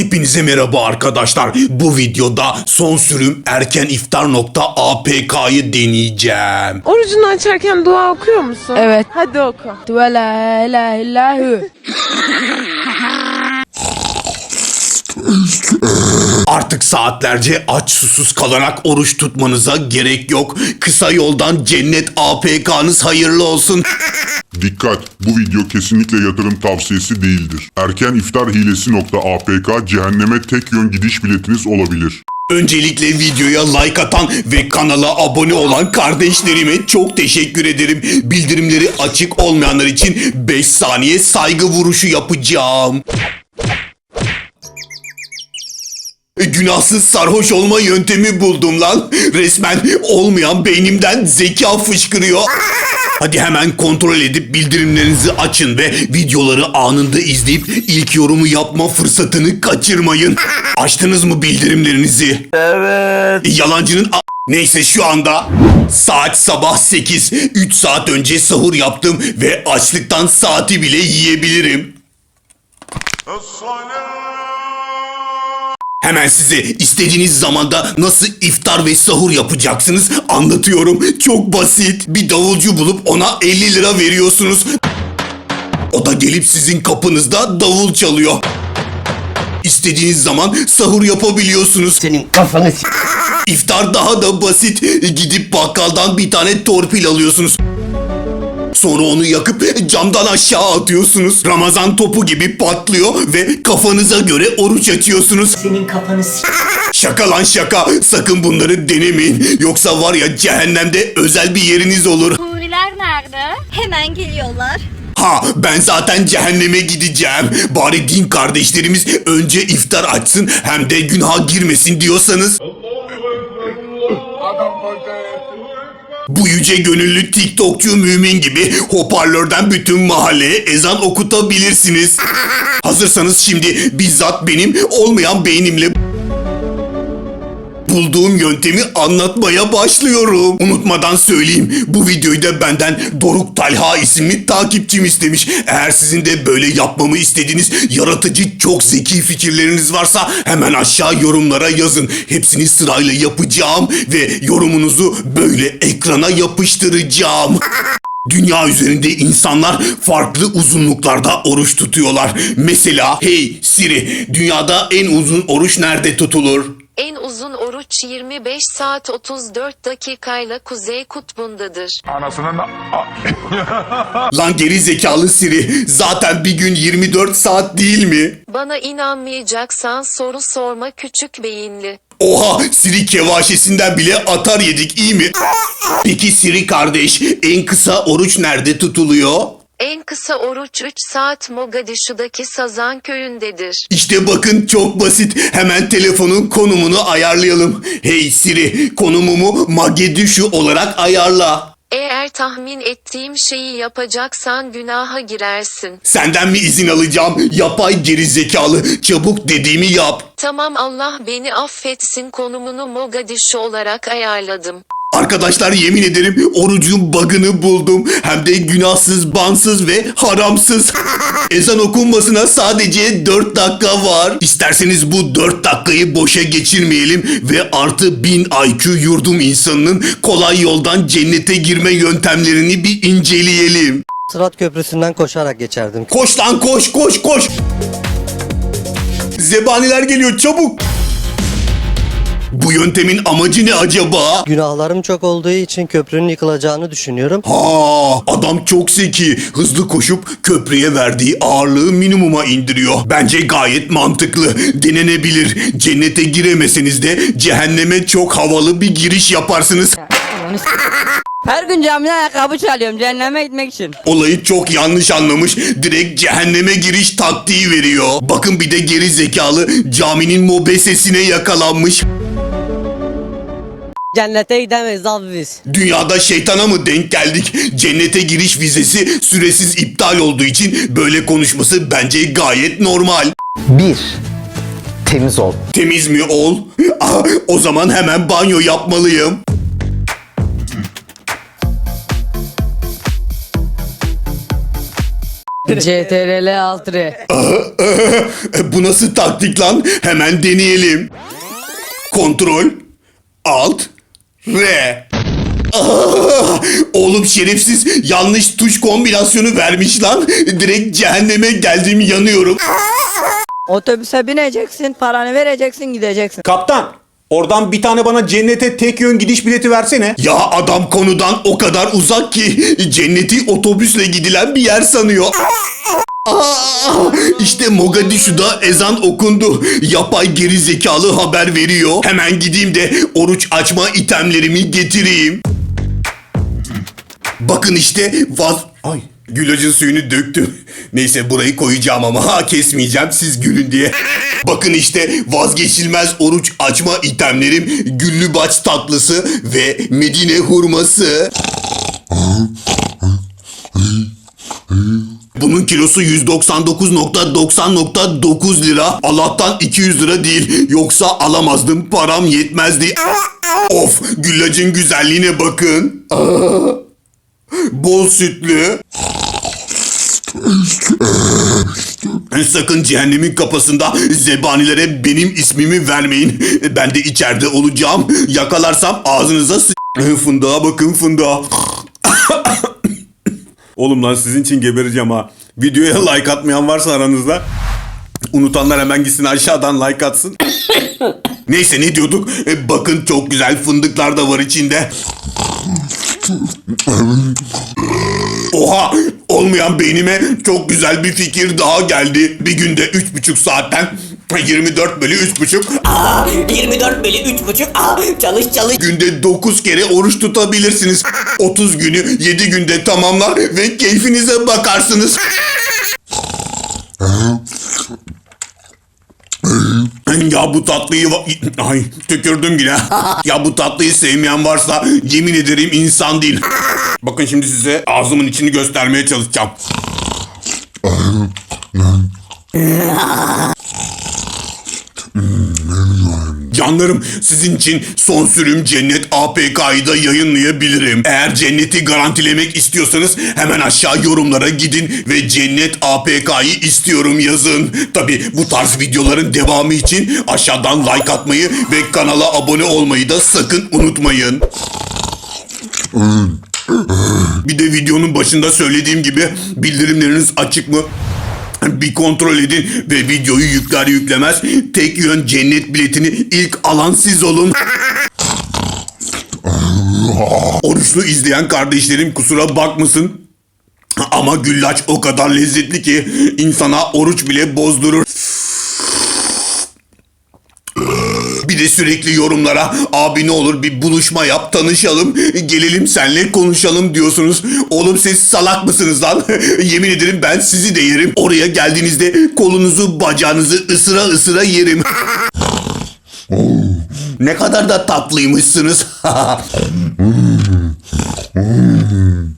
Hepinize merhaba arkadaşlar. Bu videoda son sürüm erken iftar nokta APK'yı deneyeceğim. Orucunu açarken dua okuyor musun? Evet. Hadi oku. Ve la ilahe illahu. Artık saatlerce aç susuz kalarak oruç tutmanıza gerek yok. Kısa yoldan cennet APK'nız hayırlı olsun. Dikkat! Bu video kesinlikle yatırım tavsiyesi değildir. Erken iftar hilesi.apk cehenneme tek yön gidiş biletiniz olabilir. Öncelikle videoya like atan ve kanala abone olan kardeşlerime çok teşekkür ederim. Bildirimleri açık olmayanlar için 5 saniye saygı vuruşu yapacağım. E, Günahsız sarhoş olma yöntemi buldum lan. Resmen olmayan beynimden zeka fışkırıyor. Hadi hemen kontrol edip bildirimlerinizi açın ve videoları anında izleyip ilk yorumu yapma fırsatını kaçırmayın. Açtınız mı bildirimlerinizi? Evet. Yalancının a- Neyse şu anda saat sabah 8. 3 saat önce sahur yaptım ve açlıktan saati bile yiyebilirim. Hemen size istediğiniz zamanda nasıl iftar ve sahur yapacaksınız anlatıyorum. Çok basit. Bir davulcu bulup ona 50 lira veriyorsunuz. O da gelip sizin kapınızda davul çalıyor. İstediğiniz zaman sahur yapabiliyorsunuz. Senin kafanı s- İftar daha da basit. Gidip bakkaldan bir tane torpil alıyorsunuz. Sonra onu yakıp camdan aşağı atıyorsunuz. Ramazan topu gibi patlıyor ve kafanıza göre oruç açıyorsunuz. Senin kafanı s- Şaka lan şaka. Sakın bunları denemeyin. Yoksa var ya cehennemde özel bir yeriniz olur. Huriler nerede? Hemen geliyorlar. Ha ben zaten cehenneme gideceğim. Bari din kardeşlerimiz önce iftar açsın hem de günaha girmesin diyorsanız. Bu yüce gönüllü TikTokçu mümin gibi hoparlörden bütün mahalleye ezan okutabilirsiniz. Hazırsanız şimdi bizzat benim olmayan beynimle bulduğum yöntemi anlatmaya başlıyorum. Unutmadan söyleyeyim bu videoyu da benden Doruk Talha isimli takipçim istemiş. Eğer sizin de böyle yapmamı istediğiniz yaratıcı çok zeki fikirleriniz varsa hemen aşağı yorumlara yazın. Hepsini sırayla yapacağım ve yorumunuzu böyle ekrana yapıştıracağım. Dünya üzerinde insanlar farklı uzunluklarda oruç tutuyorlar. Mesela hey Siri dünyada en uzun oruç nerede tutulur? En uzun oruç 25 saat 34 dakikayla Kuzey Kutbu'ndadır. Lan geri zekalı Siri zaten bir gün 24 saat değil mi? Bana inanmayacaksan soru sorma küçük beyinli. Oha Siri kevaşesinden bile atar yedik iyi mi? Peki Siri kardeş en kısa oruç nerede tutuluyor? En kısa oruç 3 saat Mogadishu'daki Sazan köyündedir. İşte bakın çok basit. Hemen telefonun konumunu ayarlayalım. Hey Siri konumumu Magedüşü olarak ayarla. Eğer tahmin ettiğim şeyi yapacaksan günaha girersin. Senden mi izin alacağım? Yapay geri zekalı. Çabuk dediğimi yap. Tamam Allah beni affetsin konumunu Mogadishu olarak ayarladım. Arkadaşlar yemin ederim orucun bug'ını buldum. Hem de günahsız, bansız ve haramsız. Ezan okunmasına sadece 4 dakika var. İsterseniz bu 4 dakikayı boşa geçirmeyelim ve artı 1000 IQ yurdum insanının kolay yoldan cennete girme yöntemlerini bir inceleyelim. Sırat Köprüsü'nden koşarak geçerdim. Koş lan koş koş koş. Zebaniler geliyor çabuk. Bu yöntemin amacı ne acaba? Günahlarım çok olduğu için köprünün yıkılacağını düşünüyorum. Ha, adam çok zeki. Hızlı koşup köprüye verdiği ağırlığı minimuma indiriyor. Bence gayet mantıklı. Denenebilir. Cennete giremeseniz de cehenneme çok havalı bir giriş yaparsınız. Her gün camiden ayakkabı çalıyorum cehenneme gitmek için. Olayı çok yanlış anlamış. Direkt cehenneme giriş taktiği veriyor. Bakın bir de geri zekalı caminin mobesesine yakalanmış. Cennete gidemeyiz abi biz. Dünyada şeytana mı denk geldik? Cennete giriş vizesi süresiz iptal olduğu için böyle konuşması bence gayet normal. Bir. Temiz ol. Temiz mi ol? Ah, o zaman hemen banyo yapmalıyım. CTRL 6R. E, Bu nasıl taktik lan? Hemen deneyelim. Kontrol, Alt, R. Ah, Oğlum şerefsiz yanlış tuş kombinasyonu vermiş lan. Direkt cehenneme geldim yanıyorum. Otobüse bineceksin, paranı vereceksin, gideceksin. Kaptan oradan bir tane bana cennete tek yön gidiş bileti versene. Ya adam konudan o kadar uzak ki cenneti otobüsle gidilen bir yer sanıyor. Aa, işte Mogadishu'da ezan okundu. Yapay geri zekalı haber veriyor. Hemen gideyim de oruç açma itemlerimi getireyim. Bakın işte vaz... Ay gülacın suyunu döktüm. Neyse burayı koyacağım ama ha kesmeyeceğim siz gülün diye. Bakın işte vazgeçilmez oruç açma itemlerim güllübaç tatlısı ve Medine hurması. Bunun kilosu 199.90.9 lira. Allah'tan 200 lira değil. Yoksa alamazdım. Param yetmezdi. Of güllacın güzelliğine bakın. Bol sütlü. Sakın cehennemin kapısında zebanilere benim ismimi vermeyin. Ben de içeride olacağım. Yakalarsam ağzınıza s- Fındığa bakın fındığa. Oğlum lan sizin için gebereceğim ha. Videoya like atmayan varsa aranızda. Unutanlar hemen gitsin aşağıdan like atsın. Neyse ne diyorduk? E, bakın çok güzel fındıklar da var içinde. Oha olmayan beynime çok güzel bir fikir daha geldi. Bir günde üç buçuk saatten 24 bölü üç buçuk 24 bölü 3,5 Aa, çalış çalış. günde 9 kere oruç tutabilirsiniz. 30 günü 7 günde tamamlar ve keyfinize bakarsınız. Ya bu tatlıyı ay tükürdüm yine. ya bu tatlıyı sevmeyen varsa yemin ederim insan değil. Bakın şimdi size ağzımın içini göstermeye çalışacağım. Canlarım sizin için son sürüm Cennet APK'yı da yayınlayabilirim. Eğer cenneti garantilemek istiyorsanız hemen aşağı yorumlara gidin ve Cennet APK'yı istiyorum yazın. Tabi bu tarz videoların devamı için aşağıdan like atmayı ve kanala abone olmayı da sakın unutmayın. Bir de videonun başında söylediğim gibi bildirimleriniz açık mı? Bir kontrol edin ve videoyu yükler yüklemez tek yön cennet biletini ilk alan siz olun. Oruçlu izleyen kardeşlerim kusura bakmasın. Ama güllaç o kadar lezzetli ki insana oruç bile bozdurur. Bir de sürekli yorumlara abi ne olur bir buluşma yap tanışalım gelelim senle konuşalım diyorsunuz. Oğlum siz salak mısınız lan? Yemin ederim ben sizi de yerim. Oraya geldiğinizde kolunuzu bacağınızı ısıra ısıra yerim. ne kadar da tatlıymışsınız.